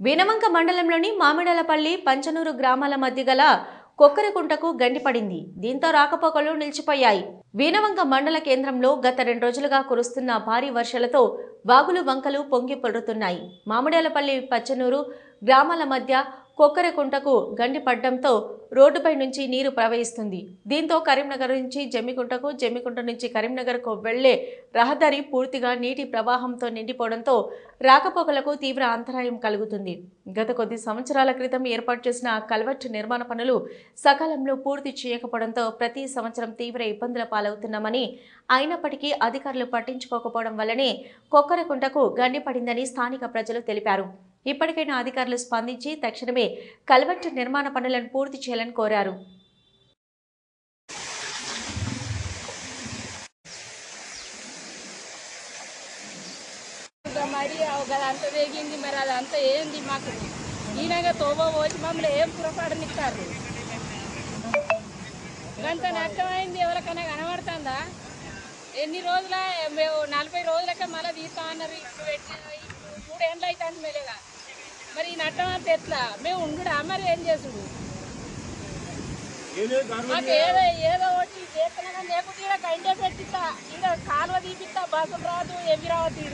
వినమంక మండలంలోని మామిడలపల్లి పంచనూరు గ్రామాల మధ్య గల కొక్కరకుంటకు గండిపడింది దీంతో రాకపోకలు నిలిచిపోయాయి. వీనవంక మండల కేంద్రంలో గత రెండు రోజులుగా కురుస్తున్న భారీ వర్షాలతో వాగులు వంకలు పొంగి పొడుతున్నాయి మామిడేలపల్లి పచ్చనూరు గ్రామాల మధ్య కొక్కరకుంటకు గండిపడ్డంతో రోడ్డుపై నుంచి నీరు ప్రవహిస్తుంది. దీంతో కరీంనగర్ నుంచి జమ్మికుంటకు జమ్మికుంట నుంచి కరీంనగర్కు వెళ్ళే రహదారి పూర్తిగా నీటి ప్రవాహంతో నిండిపోవడంతో రాకపోకలకు తీవ్ర అంతరాయం కలుగుతుంది. గత కొద్ది సంవత్సరాల క్రితం ఏర్పాటు చేసిన కల్వర్ట్ నిర్మాణ పనులు సకాలంలో పూర్తి చేయకపోవడంతో ప్రతి సంవత్సరం తీవ్ర ఇబ్బందుల పాలవుతున్నామని అయినప్పటికీ అధికారులు పట్టించుకోకపోవడం వల్లనే కొక్కరకుంటకు గండిపడిందని స్థానిక ప్రజలు తెలిపారు. ఇప్పటికైనా అధికారులు స్పందించి తక్షణమే కల్వర్ట్ నిర్మాణ పనులను పూర్తి చేయాలని కోరారు. ఇంకా మరి అదంతా వేగింది మరి అదంతా ఏంది మాకు? ఈయనగా తోబో పోసి మమ్మల్ని ఏం పురపాడనిస్తారు గంత నష్టమైంది ఎవరికైనా కనబడుతుందా? ఎన్ని రోజుల మేము నలభై రోజులకే మళ్ళీ తీస్తామన్నారు ఇప్పుడు పెట్టి ఇప్పుడు మూడేళ్ళు అవుతుంది మెల్లగా మరి ఈ నష్టం అంతా ఎట్లా? మేము ఉండుడా? మరి ఏం చేసుడు? మాకు ఏదో ఏదో ఒకటి చేస్తున్నా లేకుంటే ఇక్కడ గంటే పెట్టిస్తా. ఇక్కడ కాలువ తీపిస్తా. బస్సులు రాదు ఎవి రావద్దు.